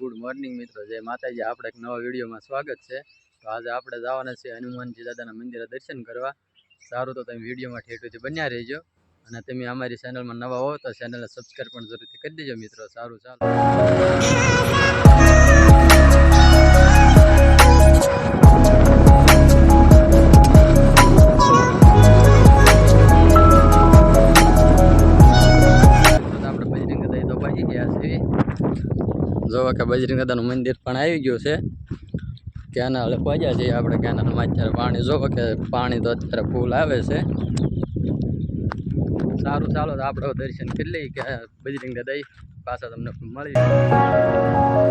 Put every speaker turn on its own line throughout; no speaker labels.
Good morning મિત્રો. જય માતાજી. આપણે એક નવા વિડીયોમાં સ્વાગત છે. તો આજે આપણે જવાના છે હનુમાનજી દાદાના મંદિરે દર્શન કરવા. સારું તો તમે વિડીયોમાં ઠેઠુંથી બન્યા રહેજો. અને તમે અમારી ચેનલમાં નવા હો તો ચેનલને સબસ્ક્રાઈબ પણ જરૂરથી કરી દેજો મિત્રો. સારું, ચાલો. કે બજરંગ દાદાનું મંદિર પણ આવી ગયું છે. કેનાલ પહોંચ્યા છીએ આપણે કેનાલમાં અત્યારે પાણી જોવો કે પાણી તો અત્યારે ફૂલ આવે છે. સારું, ચાલો તો આપણે દર્શન કરી લઈએ કે બજરંગ દાદા પાછા તમને મળી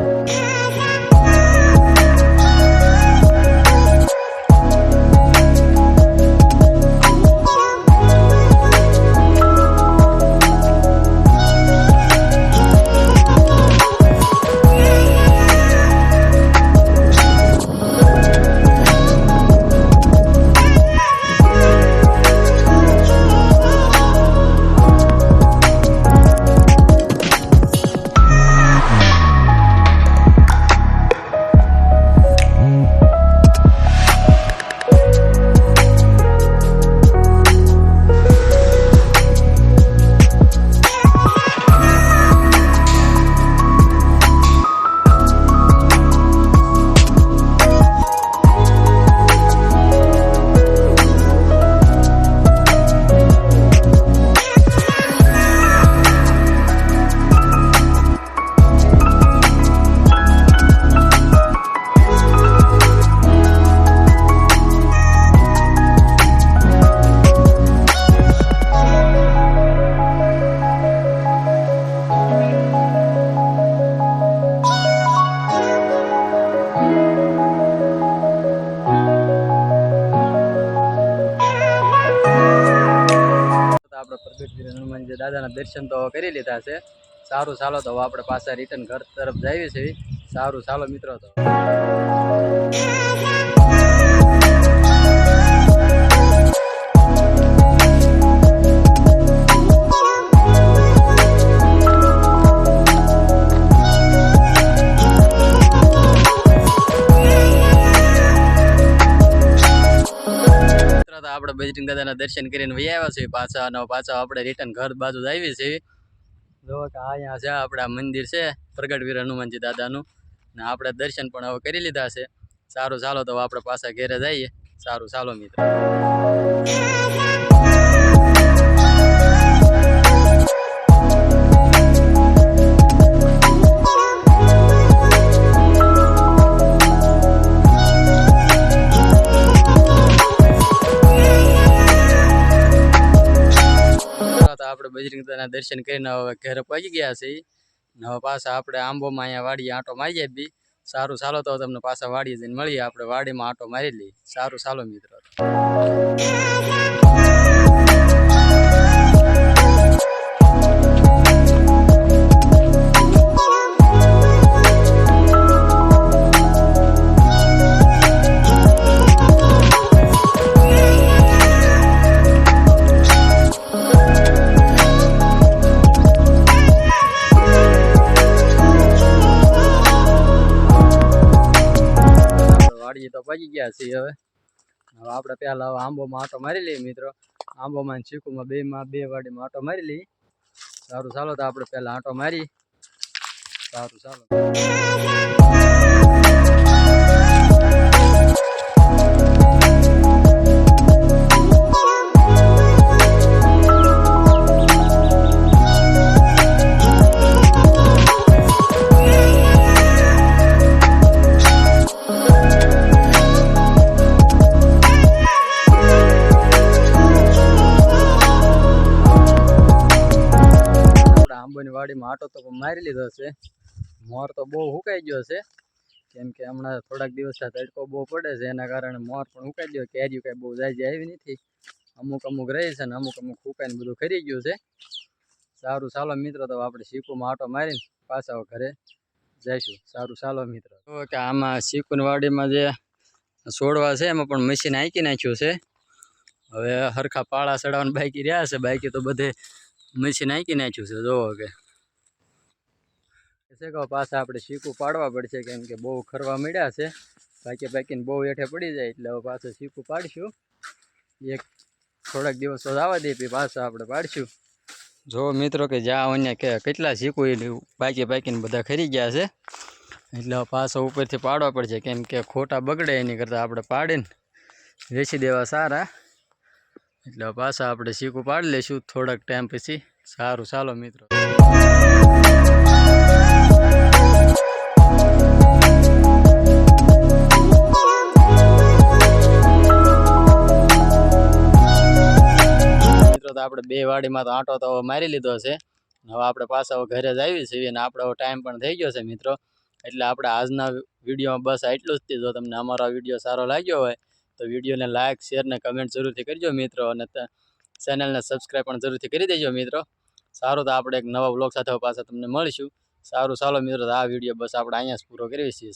હનુમાનજી દાદાના દર્શન તો કરી લીધા છે. સારું ચાલો તો આપણે પાછા રિટર્ન ઘર તરફ જઈએ છીએ. સારું ચાલો મિત્રો તો. બજરંગ દાદાના દર્શન કરીને વહી આવ્યા છીએ પાછા અને પાછા આપણે રિટર્ન ઘર બાજુ જ આવીએ છીએ. જો કે અહીંયા છે, આપણા મંદિર છે પ્રગટવીર હનુમાનજી દાદાનું. ને આપણે દર્શન પણ હવે કરી લીધા છે. સારું ચાલો તો આપણે પાછા ઘેરે જઈએ. સારું ચાલો મિત્રો. તો આપણે બજરંગ દાદાના દર્શન કરીને હવે ઘરે પહોંચી ગયા છીએ હવે પાછા આપણે આંબોમાં અહીંયા વાડીએ આંટો મારી જાય બી. સારું ચાલો તો તમને પાછા વાડીએ જઈને મળીએ. આપણે વાડીમાં આંટો મારી લઈએ. સારું ચાલો મિત્રો. વાડીએ તો પહોંચી ગયા છીએ હવે. હવે આપણે પહેલાં હવે આંબોમાં આંટો મારી લઈએ મિત્રો. આંબોમાં ચીકુમાં બેમાં બે વાડીમાં આંટો મારી લઈએ. સારું, ચાલો તો આપણે પહેલાં આંટો મારી સારું, ચાલો. વાડીમાં આટો તો મારી લીધો છે. મોર તો બહુ હુકાઈ ગયો છે. કેમ કે હમણાં થોડાક દિવસથી તડકો બહુ પડે છે, એના કારણે મોર પણ હુકાઈ ગયો કેરીઓ કાંઈ બહુ જાય આવી નથી. અમુક અમુક રહી છે ને અમુક અમુક હુકાઈને બધું ખરી ગયું છે. સારું ચાલો મિત્રો, તો આપણે શીકુમાં આટો મારીને પાછા ઘરે જઈશું. સારું ચાલો મિત્રો. કે આમાં શીકુની વાડીમાં જે છોડવા છે, એમાં પણ મશીન આંકી નાખ્યું છે. હવે હરખા પાળા ચડાવવાની બાકી રહ્યા છે. બાકી તો બધે મશીન આંકી નાખ્યું છે. જોવો કે છે કે પાછા આપણે શીકું પાડવા પડશે કેમ કે બહુ ખરવા મળ્યા છે. પાકી પાકીને બહુ હેઠે પડી જાય એટલે હવે પાછું શીકું પાડીશું. એક થોડાક દિવસો આવવા દે પછી પાછા આપણે પાડીશું. જો મિત્રો કે જ્યાં અહીંયા કે કેટલા શીકું પાકી પાકીને બધા ખરી ગયા છે. એટલે પાછો ઉપરથી પાડવા પડશે કેમ કે ખોટા બગડે એની કરતાં આપણે પાડીને વેચી દેવા સારા. એટલે પાછા આપણે શીકું પાડી લઈશું થોડાક ટાઈમ પછી. સારું, ચાલો મિત્રો. આપણે બે વાડીમાં તો આંટો તો મારી લીધો છે. હવે આપણે પાછા ઘરે જ આવી છીએ અને આપણો ટાઈમ પણ થઈ ગયો છે મિત્રો. એટલે આપણે આજના વિડીયોમાં બસ આટલું જ જો તમને અમારો વીડિયો સારો લાગ્યો હોય તો વિડીયોને લાઇક શેર ને કમેન્ટ જરૂરથી કરજો મિત્રો. અને ચેનલને સબસ્ક્રાઈબ પણ જરૂરથી કરી દેજો મિત્રો. સારું તો આપણે એક નવા બ્લોગ સાથે પાછા તમને મળીશું. સારું ચાલો મિત્રો આ વીડિયો બસ આપણે અહીંયા જ પૂરો કરીએ છીએ.